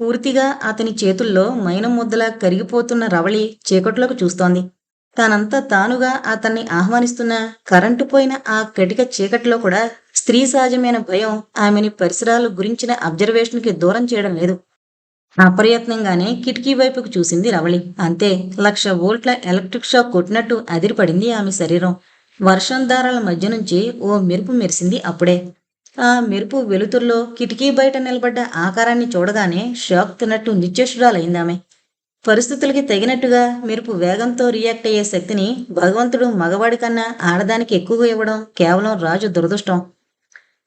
పూర్తిగా అతని చేతుల్లో మైనం ముద్దలా కరిగిపోతున్న రవళి చీకట్లోకి చూస్తోంది. తానంతా తానుగా అతన్ని ఆహ్వానిస్తున్న కరెంటు పోయిన ఆ కటిక చీకట్లో కూడా స్త్రీ సహజమైన భయం ఆమెని పరిసరాలు గురించిన అబ్జర్వేషన్కి దూరం చేయడం లేదు. అప్రయత్నంగానే కిటికీ వైపుకు చూసింది రవళి. అంతే లక్ష వోల్ట్ల ఎలక్ట్రిక్ షాక్ కొట్టినట్టు అదిరిపడింది ఆమె శరీరం. వర్షం దారాల మధ్య నుంచి ఓ మెరుపు మెరిసింది అప్పుడే. ఆ మెరుపు వెలుతురులో కిటికీ బయట నిలబడ్డ ఆకారాన్ని చూడగానే షాక్ తిన్నట్టు నిత్యశురాలైందామె పరిస్థితులకి తగినట్టుగా మెరుపు వేగంతో రియాక్ట్ అయ్యే శక్తిని భగవంతుడు మగవాడి కన్నా ఆడదానికి ఎక్కువగా ఇవ్వడం కేవలం రాజు దురదృష్టం.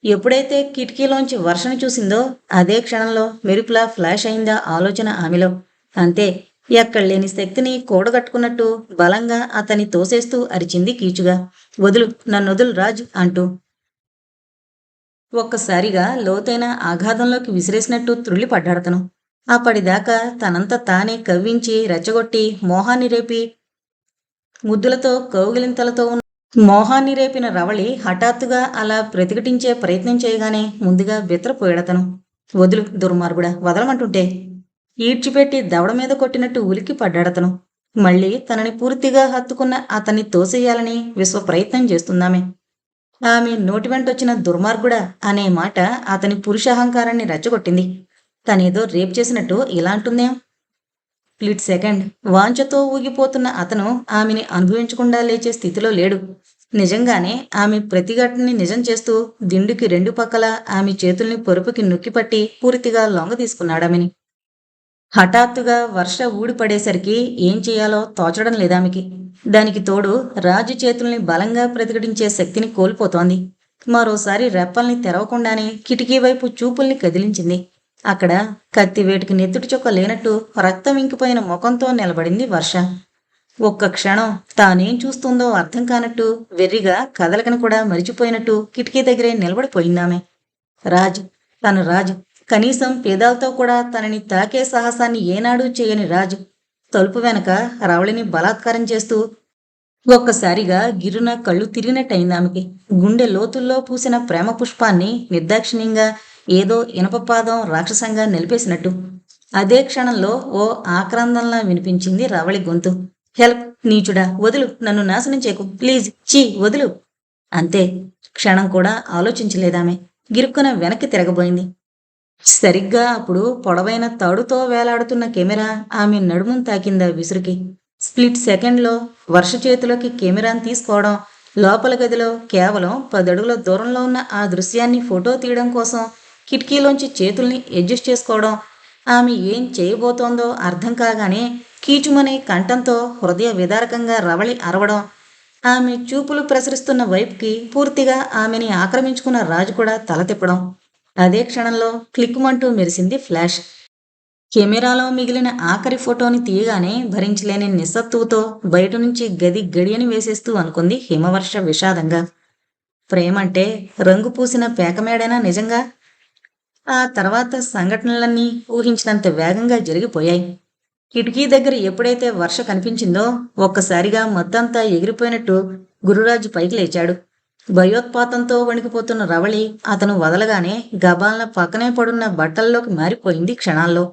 ఎప్పుడైతే కిటికీలోంచి వర్షను చూసిందో అదే క్షణంలో మెరుపులా ఫ్లాష్ అయిందా ఆలోచన ఆమెలో. అంతే ఎక్కడ లేని శక్తిని కూడగట్టుకున్నట్టు బలంగా అతన్ని తోసేస్తూ అరిచింది కీచుగా. వదులు నన్ను వదులు రాజు అంటూ ఒక్కసారిగా లోతైన ఆఘాతంలోకి విసిరేసినట్టు త్రుళ్ళిపడ్డాడతను అప్పటిదాకా తనంత తానే కవ్వించి రెచ్చగొట్టి మోహాన్ని రేపి ముద్దులతో కౌగిలింతలతో ఉన్న మోహాన్ని రేపిన రవళి హఠాత్తుగా అలా ప్రతిఘటించే ప్రయత్నం చేయగానే ముందుగా బిత్రపోయాడతను వదులు దుర్మార్గుడా వదలమంటుంటే? ఈడ్చిపెట్టి దవడ మీద కొట్టినట్టు ఉలికి పడ్డాడతను. మళ్ళీ తనని పూర్తిగా హత్తుకున్న అతన్ని తోసేయాలని విశ్వ ప్రయత్నం చేస్తుందామే. ఆమె నోటి వెంట వచ్చిన దుర్మార్గుడా అనే మాట అతని పురుషాహంకారాన్ని రెచ్చగొట్టింది. తనేదో రేప్ చేసినట్టు ఇలా అంటుందేం? Split second. వాంఛతో ఊగిపోతున్న అతను ఆమెని అనుభవించకుండా లేచే స్థితిలో లేడు. నిజంగానే ఆమె ప్రతిఘటనని నిజం చేస్తూ దిండుకి రెండు పక్కల ఆమె చేతుల్ని పొరుపుకి నొక్కిపట్టి పూర్తిగా లొంగ తీసుకున్నాడామెని. హఠాత్తుగా వర్ష ఊడిపడేసరికి ఏం చేయాలో తోచడం లేదామెకి దానికి తోడు రాజు చేతుల్ని బలంగా ప్రతిఘటించే శక్తిని కోల్పోతోంది. మరోసారి రెప్పల్ని తెరవకుండానే కిటికీ వైపు చూపుల్ని కదిలించింది. అక్కడ కత్తివేటికి నెత్తుటి చొక్క లేనట్టు రక్తం ఇంకిపోయిన ముఖంతో నిలబడింది వర్ష. ఒక్క క్షణం తానేం చూస్తుందో అర్థం కానట్టు వెర్రిగా కదలకని కూడా మరిచిపోయినట్టు కిటికీ దగ్గరే నిలబడిపోయిందామె రాజు తను రాజు కనీసం పేదాలతో కూడా తనని తాకే సాహసాన్ని ఏనాడూ చేయని రాజు తలుపు వెనక రవళిని బలాత్కారం చేస్తూ ఒక్కసారిగా గిరున కళ్ళు తిరిగినట్టయింది ఆమెకి. గుండె లోతుల్లో పూసిన ప్రేమ పుష్పాన్ని నిర్దాక్షిణ్యంగా ఏదో ఇనపపాదం రాక్షసంగా నిలిపేసినట్టు. అదే క్షణంలో ఓ ఆక్రందంలా వినిపించింది రవళి గొంతు. హెల్ప్ నీచుడా వదులు నన్ను నాశనం చేయకు ప్లీజ్ చీ వదులు. అంతే. క్షణం కూడా ఆలోచించలేదామె. గిరుక్కున వెనక్కి తిరగబోయింది. సరిగ్గా అప్పుడు పొడవైన తాడుతో వేలాడుతున్న కెమెరా ఆమె నడుమును తాకిందా విసురుకి. స్ప్లిట్ సెకండ్లో వర్ష చేతిలోకి కెమెరాను తీసుకోవడం లోపల గదిలో కేవలం పదడుగుల దూరంలో ఉన్న ఆ దృశ్యాన్ని ఫోటో తీయడం కోసం కిటికీలోంచి చేతుల్ని అడ్జస్ట్ చేసుకోవడం ఆమె ఏం చేయబోతోందో అర్థం కాగానే కీచుమనే కంఠంతో హృదయ విదారకంగా రవళి అరవడం ఆమె చూపులు ప్రసరిస్తున్న వైపుకి పూర్తిగా ఆమెని ఆక్రమించుకున్న రాజు కూడా తల తిప్పడం. అదే క్షణంలో క్లిక్కుమంటూ మెరిసింది ఫ్లాష్. కెమెరాలో మిగిలిన ఆఖరి ఫోటోని తీయగానే భరించలేని నిస్సత్తువుతో బయట నుంచి గది గడియని వేసేస్తూ అనుకుంది హిమవర్ష విషాదంగా. ప్రేమంటే రంగు పూసిన పేకమేడైనా నిజంగా? ఆ తర్వాత సంఘటనలన్నీ ఊహించినంత వేగంగా జరిగిపోయాయి. కిటికీ దగ్గర ఎప్పుడైతే వర్ష కనిపించిందో ఒక్కసారిగా మొత్తంతా ఎగిరిపోయినట్టు గురురాజు పైకి లేచాడు. భయోత్పాతంతో వణికిపోతున్న రవళి అతను వదలగానే గబాలన పక్కనే పడున్న బట్టల్లోకి మారిపోయింది క్షణాల్లో.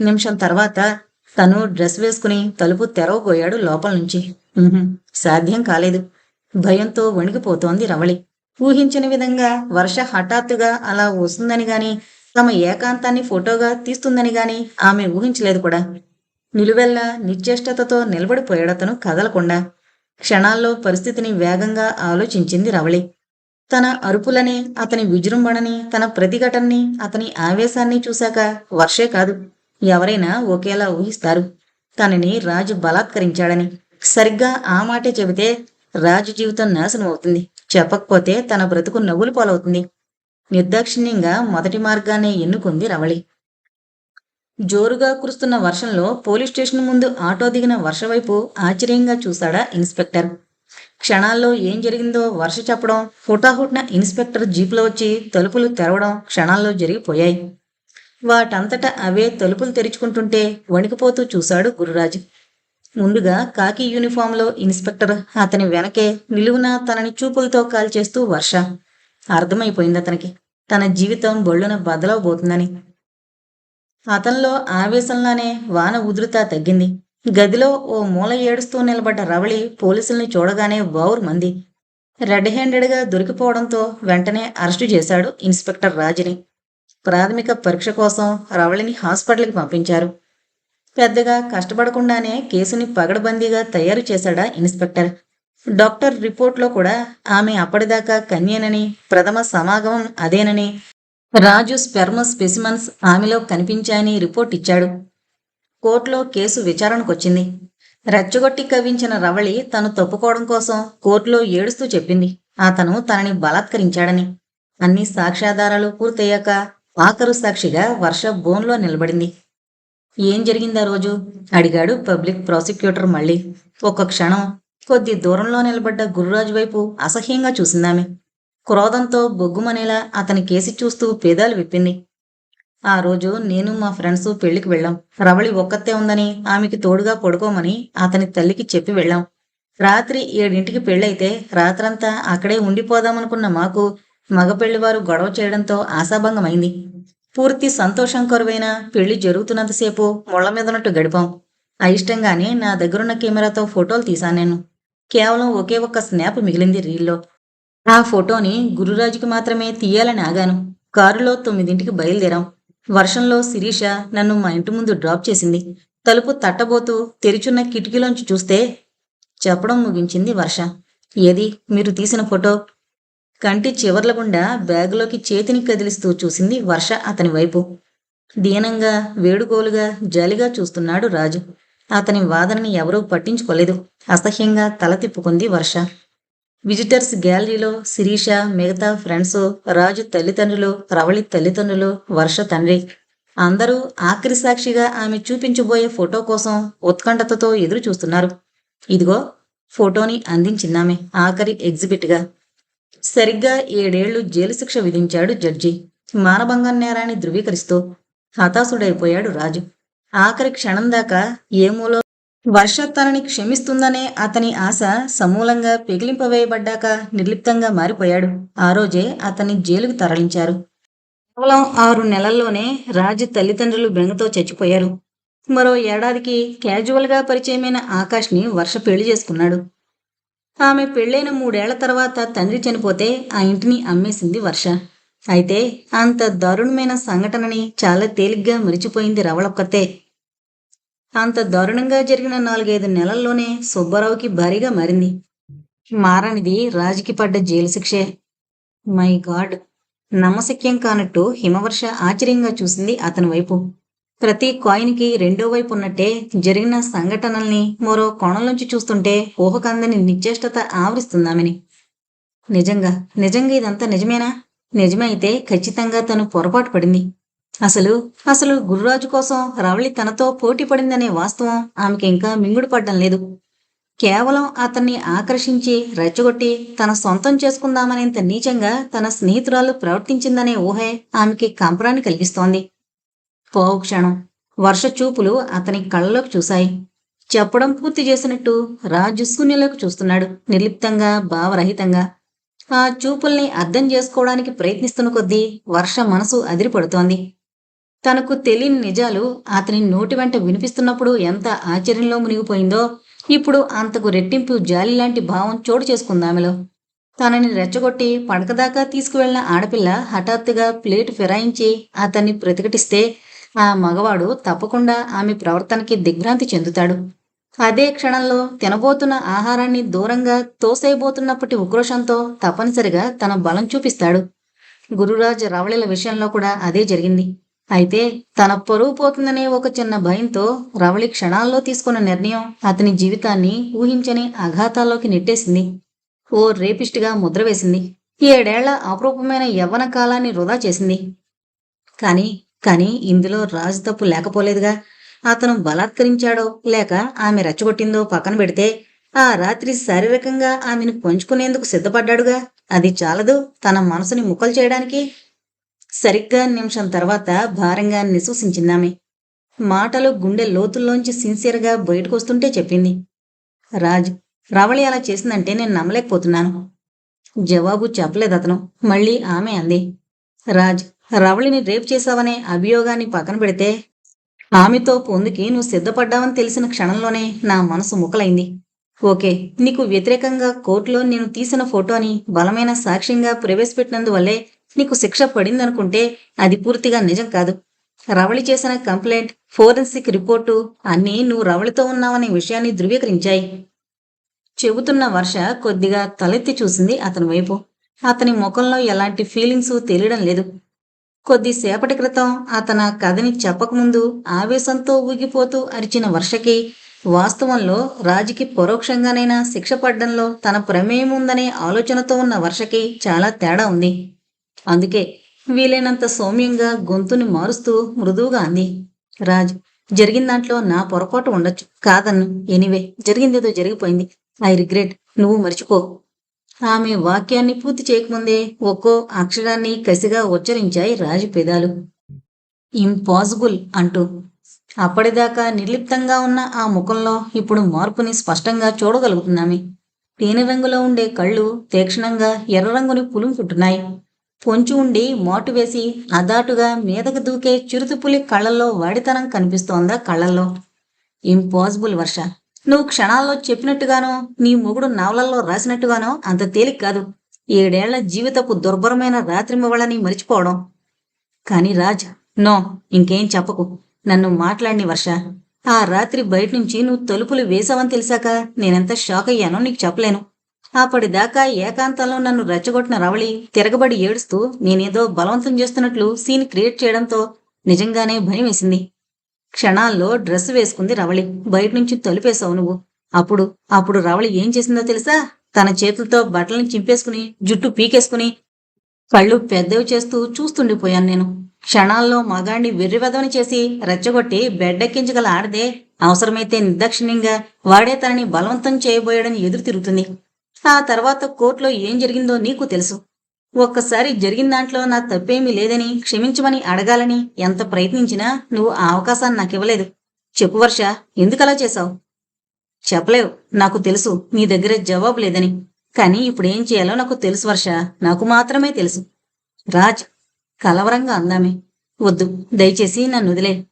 నిమిషం తర్వాత తను డ్రెస్ వేసుకుని తలుపు తెరవబోయాడు లోపల నుంచి. సాధ్యం కాలేదు. భయంతో వణికిపోతోంది రవళి. ఊహించిన విధంగా వర్ష హఠాత్తుగా అలా వస్తుందని గాని తమ ఏకాంతాన్ని ఫోటోగా తీస్తుందని గాని ఆమె ఊహించలేదు కూడా. నిలువెల్లా నిశ్చేష్టతతో నిలబడిపోయాడతను కదలకుండా. క్షణాల్లో పరిస్థితిని వేగంగా ఆలోచించింది రవళి. తన అరుపులని అతని విజృంభణని తన ప్రతిఘటనని అతని ఆవేశాన్ని చూశాక వర్షే కాదు ఎవరైనా ఒకేలా ఊహిస్తారు. తనని రాజు బలాత్కరించాడని. సరిగ్గా ఆ మాటే చెబితే రాజు జీవితం నాశనం అవుతుంది. చెప్పకపోతే తన బ్రతుకు నవ్వులు పాలవుతుంది. నిర్దాక్షిణ్యంగా మొదటి మార్గాన్ని ఎన్నుకుంది రవళి. జోరుగా కురుస్తున్న వర్షంలో పోలీస్ స్టేషన్ ముందు ఆటో దిగిన వర్షవైపు ఆశ్చర్యంగా చూశాడా ఇన్స్పెక్టర్. క్షణాల్లో ఏం జరిగిందో వర్ష చెప్పడం హుటాహుట్న ఇన్స్పెక్టర్ జీపులో వచ్చి తలుపులు తెరవడం క్షణాల్లో జరిగిపోయాయి. వాటంతట అవే తలుపులు తెరుచుకుంటుంటే వణికిపోతూ చూశాడు గురురాజు. ముందుగా కాకి యూనిఫామ్లో ఇన్స్పెక్టర్ అతని వెనకే నిలువున తనని చూపులతో కాల్చేస్తూ వర్ష. అర్థమైపోయింది అతనికి. తన జీవితం బొళ్ళున బదలవబోతుందని. అతనిలో ఆవేశంలానే వాన ఉధృత తగ్గింది. గదిలో ఓ మూల ఏడుస్తూ నిలబడ్డ రవళి పోలీసుల్ని చూడగానే బౌర్ మంది. రెడ్ హ్యాండెడ్గా దొరికిపోవడంతో వెంటనే అరెస్టు చేశాడు ఇన్స్పెక్టర్ రాజుని. ప్రాథమిక పరీక్ష కోసం రవళిని హాస్పిటల్కి పంపించారు. పెద్దగా కష్టపడకుండానే కేసుని పగడబందీగా తయారు చేశాడా ఇన్స్పెక్టర్. డాక్టర్ రిపోర్ట్లో కూడా ఆమె అప్పటిదాకా కన్యేనని ప్రథమ సమాగమం అదేనని రాజు స్పెర్మ స్పెసిమన్స్ ఆమెలో కనిపించాయని రిపోర్ట్ ఇచ్చాడు. కోర్టులో కేసు విచారణకొచ్చింది. రెచ్చగొట్టి కవ్వించిన రవళి తను తప్పుకోవడం కోసం కోర్టులో ఏడుస్తూ చెప్పింది. అతను తనని బలాత్కరించాడని. అన్ని సాక్ష్యాధారాలు పూర్తయ్యాక ఆఖరు సాక్షిగా వర్ష బోన్లో నిలబడింది. ఏం జరిగిందా రోజు? అడిగాడు పబ్లిక్ ప్రాసిక్యూటర్ మళ్ళీ. ఒక క్షణం. కొద్ది దూరంలో నిలబడ్డ గురురాజు వైపు అసహ్యంగా చూసిందామె. క్రోధంతో బొగ్గుమనేలా అతని కేసి చూస్తూ పేదాలు విప్పింది. ఆ రోజు నేను మా ఫ్రెండ్స్ పెళ్ళికి వెళ్ళాం. రవళి ఒక్కతే ఉందని ఆమెకి తోడుగా పడుకోమని అతని తల్లికి చెప్పి వెళ్ళాం. రాత్రి ఏడింటికి పెళ్ళైతే రాత్రంతా అక్కడే ఉండిపోదామనుకున్న మాకు మగపెళ్ళివారు గొడవ చేయడంతో ఆశాభంగమైంది. పూర్తి సంతోషం కొరవైన పెళ్ళి జరుగుతున్నంతసేపు ముళ్ళ మీదనట్టు గడిపాం. అయిష్టంగానే నా దగ్గరున్న కెమెరాతో ఫోటోలు తీశాను నేను. కేవలం ఒకే ఒక్క స్నాప్ మిగిలింది రీల్లో. ఆ ఫోటోని గురురాజుకి మాత్రమే తీయాలని ఆగాను. కారులో తొమ్మిదింటికి బయలుదేరాం. వర్షంలో శిరీష నన్ను మా ఇంటి ముందు డ్రాప్ చేసింది. తలుపు తట్టబోతూ తెరిచున్న కిటికీలోంచి చూస్తే చెప్పడం ముగించింది వర్ష. ఏది? మీరు తీసిన ఫోటో? కంటి చివర్ల గుండా బ్యాగులోకి చేతిని కదిలిస్తూ చూసింది వర్ష అతని వైపు. దీనంగా వేడుకోలుగా జాలిగా చూస్తున్నాడు రాజు. అతని వాదనని ఎవరూ పట్టించుకోలేదు. అసహ్యంగా తల తిప్పుకుంది వర్ష. విజిటర్స్ గ్యాలరీలో శిరీష మిగతా ఫ్రెండ్స్ రాజు తల్లిదండ్రులు రవళి తల్లిదండ్రులు వర్ష తండ్రి. అందరూ ఆఖరి సాక్షిగా ఆమె చూపించబోయే ఫోటో కోసం ఉత్కంఠతతో ఎదురు చూస్తున్నారు. ఇదిగో ఫోటోని అందించిందామె ఆఖరి ఎగ్జిబిట్గా. సరిగ్గా ఏడేళ్ళు జైలు శిక్ష విధించాడు జడ్జి. మానభంగం నేరాన్ని ధృవీకరిస్తూ హతాశుడైపోయాడు రాజు. ఆఖరి క్షణం దాకా ఏమూలో వర్ష తనని క్షమిస్తుందనే అతని ఆశ సమూలంగా పెగిలింపవేయబడ్డాక నిర్లిప్తంగా మారిపోయాడు. ఆ రోజే అతన్ని జైలుకు తరలించారు. కేవలం ఆరు నెలల్లోనే రాజు తల్లిదండ్రులు బెంగతో చచ్చిపోయారు. మరో ఏడాదికి క్యాజువల్గా పరిచయమైన ఆకాష్ని వర్ష పెళ్ళి చేసుకున్నాడు. ఆమె పెళ్ళైన మూడేళ్ళ తర్వాత తండ్రి చనిపోతే ఆ ఇంటిని అమ్మేసింది వర్ష. అయితే అంత దారుణమైన సంఘటనని చాలా తేలిగ్గా మరిచిపోయింది రవళొక్కతే అంత దారుణంగా జరిగిన నాలుగైదు నెలల్లోనే సుబ్బారావుకి భారీగా మారింది. మారనిది రాజుకి పడ్డ జైలు శిక్షే. My God. నమ్మశక్యం కానట్టు హిమవర్ష ఆశ్చర్యంగా చూసింది అతని వైపు. ప్రతి కాయిన్కి రెండో వైపు ఉన్నట్టే జరిగిన సంఘటనల్ని మరో కోణంలోంచి చూస్తుంటే ఊహకందని నిశ్చేష్టత ఆవరిస్తుందామని నిజంగా నిజంగా ఇదంతా నిజమేనా? నిజమైతే ఖచ్చితంగా తను పొరపాటు పడింది. అసలు అసలు గురురాజు కోసం రవళి తనతో పోటీ పడిందనే వాస్తవం ఆమెకి ఇంకా మింగుడు పడ్డం లేదు. కేవలం అతన్ని ఆకర్షించి రెచ్చగొట్టి తన సొంతం చేసుకుందామనేంత నీచంగా తన స్నేహితురాలు ప్రవర్తించిందనే ఊహే ఆమెకి కంపరాన్ని కలిగిస్తోంది. పోవు క్షణం వర్ష చూపులు అతని కళ్ళలోకి చూశాయి. చెప్పడం పూర్తి చేసినట్టు రాజు శూన్యంలోకి చూస్తున్నాడు నిర్లిప్తంగా భావరహితంగా. ఆ చూపుల్ని అర్థం చేసుకోవడానికి ప్రయత్నిస్తున్న కొద్దీ వర్ష మనసు అదిరిపడుతోంది. తనకు తెలియని నిజాలు అతని నోటి వెంట వినిపిస్తున్నప్పుడు ఎంత ఆశ్చర్యంలో మునిగిపోయిందో. ఇప్పుడు అంతకు రెట్టింపు జాలి లాంటి భావం చోటు చేసుకుందామెలో తనని రెచ్చగొట్టి పడకదాకా తీసుకువెళ్ళిన ఆడపిల్ల హఠాత్తుగా ప్లేట్ ఫిరాయించి అతన్ని ప్రతిఘటిస్తే ఆ మగవాడు తప్పకుండా ఆమె ప్రవర్తనకి దిగ్భ్రాంతి చెందుతాడు. అదే క్షణంలో తినబోతున్న ఆహారాన్ని దూరంగా తోసేయబోతున్నప్పటి ఉక్రోషంతో తప్పనిసరిగా తన బలం చూపిస్తాడు. గురురాజ్ రవళిల విషయంలో కూడా అదే జరిగింది. అయితే తన పరువు పోతుందనే ఒక చిన్న భయంతో రవళి క్షణాల్లో తీసుకున్న నిర్ణయం అతని జీవితాన్ని ఊహించని ఆఘాతాల్లోకి నెట్టేసింది. ఓ రేపిస్ట్గా ముద్ర వేసింది. ఏడేళ్ళ అపరూపమైన యవ్వన కాలాన్ని వృధా చేసింది. కానీ కానీ ఇందులో రాజు తప్పు లేకపోలేదుగా. అతను బలాత్కరించాడో లేక ఆమె రెచ్చగొట్టిందో పక్కన పెడితే ఆ రాత్రి శారీరకంగా ఆమెను పంచుకునేందుకు సిద్ధపడ్డాడుగా. అది చాలదు తన మనసుని ముక్కలు చేయడానికి సరిగ్గా నిమిషం తర్వాత భారంగా నిశ్వసించిందామె మాటలు గుండె లోతుల్లోంచి సిన్సియర్గా బయటకొస్తుంటే చెప్పింది. రాజ్ రవళి అలా చేసిందంటే నేను నమ్మలేకపోతున్నాను. జవాబు చెప్పలేదు అతను మళ్ళీ ఆమె అంది. రాజ్ రవళిని రేప్ చేశావనే అభియోగాన్ని పక్కన పెడితే? ఆమెతో పొందుకి నువ్వు సిద్ధపడ్డావని తెలిసిన క్షణంలోనే నా మనసు ముక్కలైంది. ఓకే నీకు వ్యతిరేకంగా కోర్టులో నేను తీసిన ఫోటోని బలమైన సాక్ష్యంగా ప్రవేశపెట్టినందువల్లే నీకు శిక్ష పడిందనుకుంటే అది పూర్తిగా నిజం కాదు. రవళి చేసిన కంప్లైంట్ ఫోరెన్సిక్ రిపోర్టు అన్నీ నువ్వు రవళితో ఉన్నావనే విషయాన్ని ధృవీకరించాయి. చెబుతున్న వర్ష కొద్దిగా తలెత్తి చూసింది అతని వైపు. అతని ముఖంలో ఎలాంటి ఫీలింగ్స్ తెలియడం లేదు. కొద్దిసేపటి క్రితం అతన కథని చెప్పకముందు ఆవేశంతో ఊగిపోతూ అరిచిన వర్షకి వాస్తవంలో రాజుకి పరోక్షంగానైనా శిక్ష పడ్డంలో తన ప్రమేయం ఉందనే ఆలోచనతో ఉన్న వర్షకి చాలా తేడా ఉంది. అందుకే వీలైనంత సౌమ్యంగా గొంతుని మారుస్తూ మృదువుగా అంది. రాజ్ జరిగిన దాంట్లో నా పొరపాటు ఉండొచ్చు. కాదన్ను. ఎనివే జరిగిందేదో జరిగిపోయింది. I regret. నువ్వు మర్చిపో. ఆమె వాక్యాన్ని పూర్తి చేయకముందే ఒక్కో అక్షరాన్ని కసిగా ఉచ్చరించాయి రాజు పెదాలు. ఇంపాసిబుల్ అంటూ. అప్పటిదాకా నిర్లిప్తంగా ఉన్న ఆ ముఖంలో ఇప్పుడు మార్పుని స్పష్టంగా చూడగలుగుతున్నామే. తేనె రంగులో ఉండే కళ్ళు తీక్షణంగా ఎర్ర రంగుని పులుముకుంటున్నాయి పొంచి ఉండి మోటు వేసి అదాటుగా మీదకు దూకే చిరుతుపులి కళ్ళల్లో వాడితనం కనిపిస్తోందా కళ్ళల్లో? ఇంపాసిబుల్ వర్ష. నువ్వు క్షణాల్లో చెప్పినట్టుగానో నీ మొగుడు నవలల్లో రాసినట్టుగానో అంత తేలిక కాదు. ఏడేళ్ళ జీవితపు దుర్భరమైన రాత్రి మరిచిపోవడం. కాని రాజ్ నో ఇంకేం చెప్పకు. నన్ను మాట్లాడిని వర్ష. ఆ రాత్రి బయట నుంచి నువ్వు తలుపులు వేసావని తెలిసాక నేనెంత షాక్ అయ్యానో నీకు చెప్పలేను. అప్పటిదాకా ఏకాంతంలో నన్ను రెచ్చగొట్టిన రవళి తిరగబడి ఏడుస్తూ నేనేదో బలవంతం చేస్తున్నట్లు సీన్ క్రియేట్ చేయడంతో నిజంగానే భయం వేసింది. క్షణాల్లో డ్రెస్ వేసుకుంది రవళి. బయట నుంచి తలుపేశావు నువ్వు. అప్పుడు అప్పుడు రవళి ఏం చేసిందో తెలుసా? తన చేతులతో బట్టలను చింపేసుకుని జుట్టు పీకేసుకుని కళ్ళు పెద్దవి చేస్తూ చూస్తుండిపోయాను నేను. క్షణాల్లో మగాణ్ణి వెర్రివెదవని చేసి రెచ్చగొట్టి బెడ్డెక్కించగల ఆడదే అవసరమైతే నిర్దాక్షిణ్యంగా వాడే తనని బలవంతం చేయబోయాడని ఎదురు తిరుగుతుంది ఆ తర్వాత కోర్టులో ఏం జరిగిందో నీకు తెలుసు. ఒక్కసారి జరిగిన దాంట్లో నా తప్పేమీ లేదని క్షమించమని అడగాలని ఎంత ప్రయత్నించినా నువ్వు ఆ అవకాశాన్ని నాకివ్వలేదు చెప్పు వర్ష ఎందుకలా చేశావు? చెప్పలేవు. నాకు తెలుసు నీ దగ్గర జవాబు లేదని. కానీ ఇప్పుడు ఏం చేయాలో నాకు తెలుసు వర్ష. నాకు మాత్రమే తెలుసు. రాజ్ కలవరంగా అందామే. వద్దు దయచేసి నన్ను వదిలే.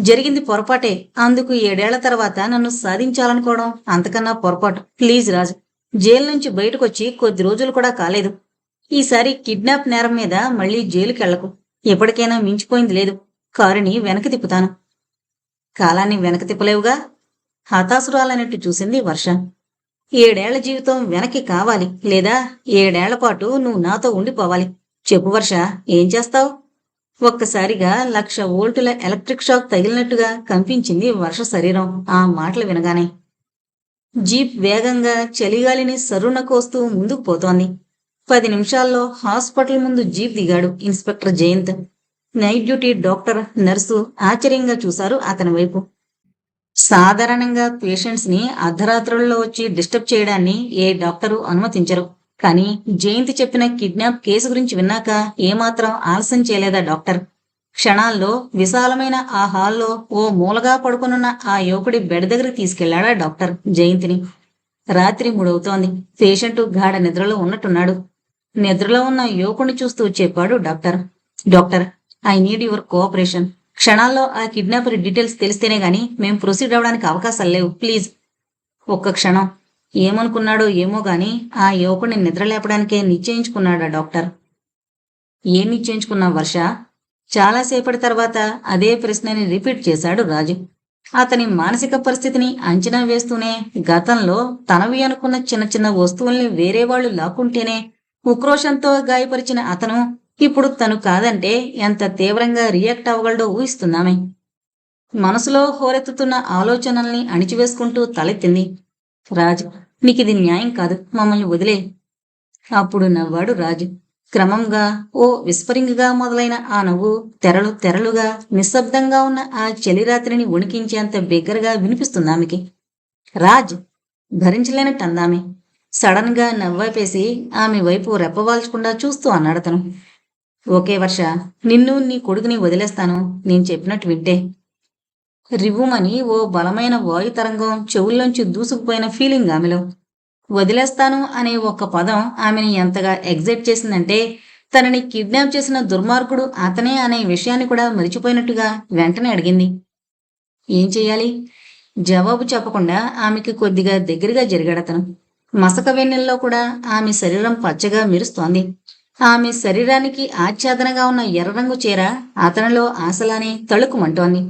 జరిగింది పొరపాటే. అందుకు ఏడేళ్ళ తర్వాత నన్ను సాధించాలనుకోవడం అంతకన్నా పొరపాటు. ప్లీజ్ రాజు జైలు నుంచి బయటకొచ్చి కొద్ది రోజులు కూడా కాలేదు. ఈసారి కిడ్నాప్ నేరం మీద మళ్ళీ జైలుకెళ్ళకు. ఎప్పటికైనా మించిపోయింది లేదు. కారుని వెనక్కి తిప్పుతాను. కాలాన్ని వెనక తిప్పలేవుగా? హతాసురాలన్నట్టు చూసింది వర్ష. ఏడేళ్ళ జీవితం వెనక్కి కావాలి లేదా ఏడేళ్ళ పాటు నువ్వు నాతో ఉండిపోవాలి. చెప్పు వర్ష ఏం చేస్తావు? ఒక్కసారిగా లక్ష వోల్టుల ఎలక్ట్రిక్ షాక్ తగిలినట్టుగా కంపించింది వర్ష శరీరం. ఆ మాటలు వినగానే జీప్ వేగంగా చలిగాలిని సరున కోస్తూ ముందుకు పోతోంది. పది నిమిషాల్లో హాస్పిటల్ ముందు జీప్ దిగాడు inspector Jayant. Night duty doctor nurse ఆశ్చర్యంగా చూశారు అతని వైపు. సాధారణంగా పేషెంట్స్ని అర్ధరాత్రుల్లో వచ్చి డిస్టర్బ్ చేయడాన్ని ఏ డాక్టరు అనుమతించరు. కానీ జయంతి చెప్పిన కిడ్నాప్ కేసు గురించి విన్నాక ఏమాత్రం ఆలస్యం చేయలేదా డాక్టర్? క్షణాల్లో విశాలమైన ఆ హాల్లో ఓ మూలగా పడుకునున్న ఆ యువకుడి బెడ్ దగ్గరికి తీసుకెళ్ళాడా డాక్టర్ జయంతిని. రాత్రి మూడవుతోంది. పేషెంట్ గాఢ నిద్రలో ఉన్నట్టున్నాడు. నిద్రలో ఉన్న యువకుడిని చూస్తూ చెప్పాడు doctor. Doctor I need your cooperation. క్షణాల్లో ఆ కిడ్నాపర్ డీటెయిల్స్ తెలిస్తేనే గాని మేము ప్రొసీడ్ అవ్వడానికి అవకాశాలు లేవు. ప్లీజ్. ఒక్క క్షణం. ఏమనుకున్నాడో ఏమో గాని ఆ యువకుడిని నిద్ర లేపడానికే నిశ్చయించుకున్నాడా డాక్టర్? ఏం నిశ్చయించుకున్నా వర్ష? చాలాసేపటి తర్వాత అదే ప్రశ్నని రిపీట్ చేశాడు రాజు. అతని మానసిక పరిస్థితిని అంచనా వేస్తూనే గతంలో తనవి అనుకున్న చిన్న చిన్న వస్తువుల్ని వేరే వాళ్ళు లాక్కుంటేనే ఉక్రోషంతో గాయపరిచిన అతను ఇప్పుడు తను కాదంటే ఎంత తీవ్రంగా రియాక్ట్ అవ్వగలడో ఊహిస్తున్నామే. మనసులో హోరెత్తుతున్న ఆలోచనల్ని అణిచివేసుకుంటూ తలెత్తింది. రాజు నీకిది న్యాయం కాదు మమ్మల్ని వదిలే. అప్పుడు నవ్వాడు రాజు. క్రమంగా ఓ విస్పరింగ్గా మొదలైన ఆ నవ్వు తెరలు తెరలుగా నిశ్శబ్దంగా ఉన్న ఆ చలిరాత్రిని వణికించేంత బిగ్గరగా వినిపిస్తుంది ఆమెకి. రాజ్! భరించలేనట్టు అందామె సడన్గా నవ్వాపేసి ఆమె వైపు రెప్పవాల్చకుండా చూస్తూ అన్నాడతను ఓకే వర్ష నిన్ను నీ కొడుకుని వదిలేస్తాను. నేను చెప్పినట్టు వింటే. రివ్వుమని ఓ బలమైన వాయు తరంగం చెవుల్లోంచి దూసుకుపోయిన ఫీలింగ్ ఆమెలో. వదిలేస్తాను అనే ఒక్క పదం ఆమెని ఎంతగా ఎగ్జైట్ చేసిందంటే తనని కిడ్నాప్ చేసిన దుర్మార్గుడు అతనే అనే విషయాన్ని కూడా మరిచిపోయినట్టుగా వెంటనే అడిగింది. ఏం చేయాలి జవాబు చెప్పకుండా ఆమెకి కొద్దిగా దగ్గరగా జరిగాడతను మసక వెన్నెల్లో కూడా ఆమె శరీరం పచ్చగా మెరుస్తోంది. ఆమె శరీరానికి ఆచ్ఛాదనగా ఉన్న ఎర్ర రంగు చీర అతనిలో ఆశలానే తళుకుమంటోంది.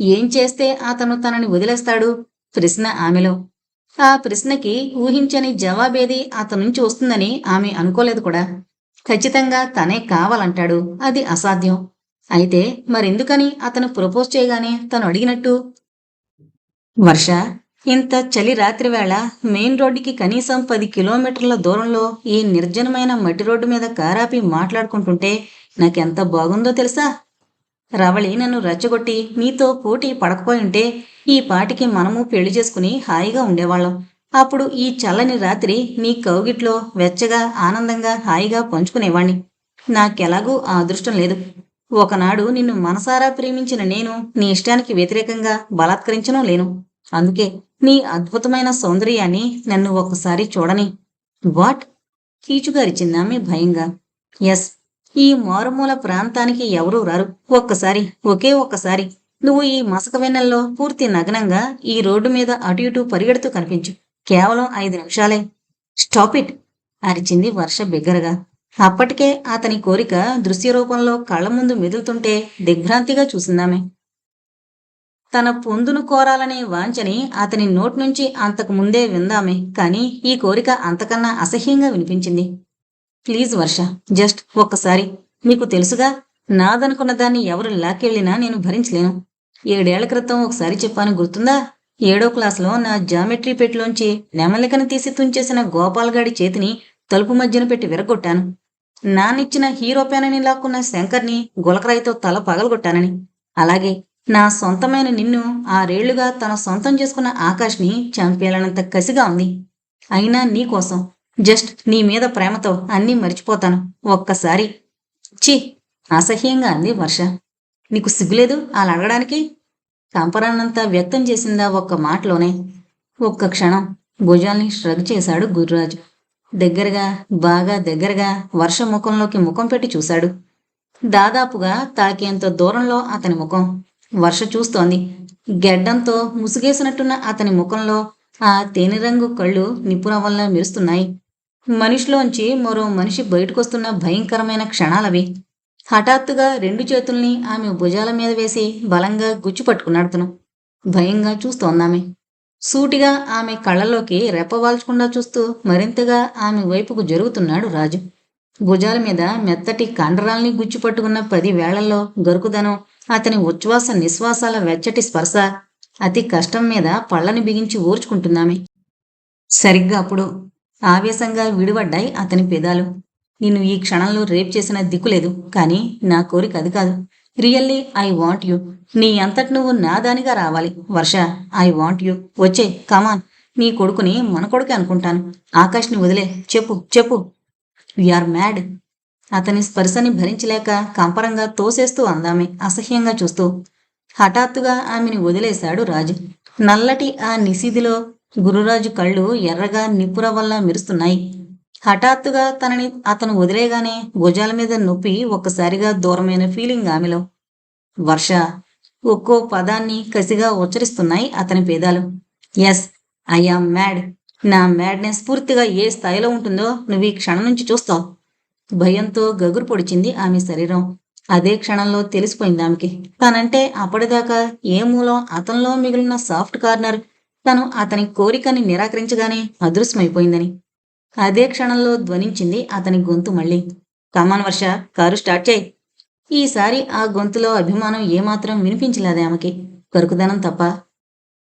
ఏం చేస్తే అతను తనని వదిలేస్తాడు? ప్రశ్న ఆమెలో. ఆ ప్రశ్నకి ఊహించని జవాబేది అతని నుంచి వస్తుందని ఆమె అనుకోలేదు కూడా. ఖచ్చితంగా తనే కావాలంటాడు. అది అసాధ్యం. అయితే మరెందుకని అతను ప్రపోజ్ చేయగానే తను అడిగినట్టు వర్ష ఇంత చలి రాత్రి వేళ మెయిన్ రోడ్డుకి కనీసం పది కిలోమీటర్ల దూరంలో ఈ నిర్జనమైన మట్టి రోడ్డు మీద కారాపి మాట్లాడుకుంటుంటే నాకెంత బాగుందో తెలుసా? రవళి నన్ను రెచ్చగొట్టి నీతో పోటీ పడకపోయి ఉంటే ఈ పాటికి మనము పెళ్ళి చేసుకుని హాయిగా ఉండేవాళ్ళం. అప్పుడు ఈ చల్లని రాత్రి నీ కౌగిట్లో వెచ్చగా ఆనందంగా హాయిగా పంచుకునేవాణ్ణి. నాకెలాగూ ఆ అదృష్టం లేదు. ఒకనాడు నిన్ను మనసారా ప్రేమించిన నేను నీ ఇష్టానికి వ్యతిరేకంగా బలాత్కరించను లేను. అందుకే నీ అద్భుతమైన సౌందర్యాన్ని నన్ను ఒక్కసారి చూడని. వాట్? కీచుగారిచిందామె భయంగా. ఎస్. ఈ మారుమూల ప్రాంతానికి ఎవరూ రారు. ఒక్కసారి ఒకే ఒక్కసారి. నువ్వు ఈ మసక వెన్నెల్లో పూర్తి నగ్నంగా ఈ రోడ్డు మీద అటు ఇటు పరిగెడుతూ కనిపించు. కేవలం ఐదు నిమిషాలే. Stop it! అరిచింది వర్ష బిగ్గరగా. అప్పటికే అతని కోరిక దృశ్య రూపంలో కళ్ళ ముందు మెదులుతుంటే దిగ్భ్రాంతిగా చూసిందామె. తన పొందును కోరాలనే వాంఛని అతని నోటి నుంచి అంతకు ముందే విందామే. కానీ ఈ కోరిక అంతకన్నా అసహ్యంగా వినిపించింది. ప్లీజ్ వర్ష జస్ట్ ఒక్కసారి. నీకు తెలుసుగా నాదనుకున్న దాన్ని ఎవరు లాకెళ్ళినా నేను భరించలేను. ఏడేళ్ళ క్రితం ఒకసారి చెప్పాను గుర్తుందా? ఏడో క్లాసులో నా జామెట్రీ పెట్టిలోంచి నెమలికను తీసి తుంచేసిన గోపాల్గాడి చేతిని తలుపు మధ్యన పెట్టి విరగొట్టాను. నానిచ్చిన హీరో పేనని లాక్కున్న శంకర్ని గులకరాయితో తల పగలగొట్టానని. అలాగే నా సొంతమైన నిన్ను ఆరేళ్ళుగా తన సొంతం చేసుకున్న ఆకాష్ని చంపేయాలన్నంత కసిగా ఉంది. అయినా నీకోసం జస్ట్ నీ మీద ప్రేమతో అన్నీ మర్చిపోతాను. ఒక్కసారి. ఛీ అసహ్యంగా అంది వర్ష. నీకు సిగ్గులేదు? అలా అడగడానికి? కంపరానంతా వ్యక్తం చేసిందా ఒక్క మాటలోనే. ఒక్క క్షణం భుజాల్ని ష్రగ్ చేశాడు గురురాజు. దగ్గరగా బాగా దగ్గరగా వర్ష ముఖంలోకి ముఖం పెట్టి చూశాడు. దాదాపుగా తాకేంత దూరంలో అతని ముఖం. వర్ష చూస్తోంది. గెడ్డంతో ముసుగేసినట్టున్న అతని ముఖంలో ఆ తేనె రంగు కళ్ళు నిపుణవల్ల మెరుస్తున్నాయి. మనిషిలోంచి మరో మనిషి బయటకొస్తున్న భయంకరమైన క్షణాలవి. హఠాత్తుగా రెండు చేతుల్ని ఆమె భుజాల మీద వేసి బలంగా గుచ్చి పట్టుకున్నాడు తను భయంగా చూస్తోందామె. సూటిగా ఆమె కళ్ళలోకి రెప్పవాల్చకుండా చూస్తూ మరింతగా ఆమె వైపుకు జరుగుతున్నాడు రాజు. భుజాల మీద మెత్తటి కండరాల్ని గుచ్చిపట్టుకున్న పది వేళల్లో గరుకుదనం అతని ఉచ్ఛ్వాస నిశ్వాసాల వెచ్చటి స్పర్శ అతి కష్టం మీద పళ్ళని బిగించి ఊర్చుకుంటున్నామే. సరిగ్గా అప్పుడు ఆవేశంగా విడిపడ్డాయి అతని పెదాలు. నిన్ను ఈ క్షణంలో రేప్ చేసిన దిక్కులేదు కానీ నా కోరిక అది కాదు. Really I want you. నీ అంతటి నువ్వు నా దానిగా రావాలి. Varsha I want you. వచ్చే కమాన్ నీ కొడుకుని మన కొడుకే అనుకుంటాను. ఆకాష్ని వదిలే చెప్పు చెప్పు. ఆర్ మ్యాడ్ అతని స్పర్శని భరించలేక కంపరంగా తోసేస్తూ అందామె అసహ్యంగా చూస్తూ. హఠాత్తుగా ఆమెని వదిలేశాడు రాజు. నల్లటి ఆ నిసిదిలో గురురాజు కళ్ళు ఎర్రగా నిప్పుర వల్ల మెరుస్తున్నాయి. హఠాత్తుగా తనని అతను వదిలేగానే భుజాల మీద నొప్పి ఒక్కసారిగా దూరమైన ఫీలింగ్ ఆమెలో. వర్ష ఒక్కో పదాన్ని కసిగా ఉచ్చరిస్తున్నాయి అతని పేదాలు. ఎస్ ఐఆమ్ మ్యాడ్ నా మ్యాడ్నెస్ పూర్తిగా ఏ స్థాయిలో ఉంటుందో నువ్వు ఈ క్షణం నుంచి చూస్తావు. భయంతో గగురు పొడిచింది ఆమె శరీరం. అదే క్షణంలో తెలిసిపోయింది ఆమెకి. తనంటే అప్పటిదాకా ఏ మూలం అతనిలో మిగిలిన సాఫ్ట్ కార్నర్ తను అతని కోరికని నిరాకరించగానే అదృశ్యమైపోయిందని. అదే క్షణంలో ధ్వనించింది అతని గొంతు మళ్ళీ. కమాన్ వర్ష కారు స్టార్ట్ చేయి. ఈసారి ఆ గొంతులో అభిమానం ఏమాత్రం వినిపించలేదు ఆమెకి. కరుకుదనం తప్ప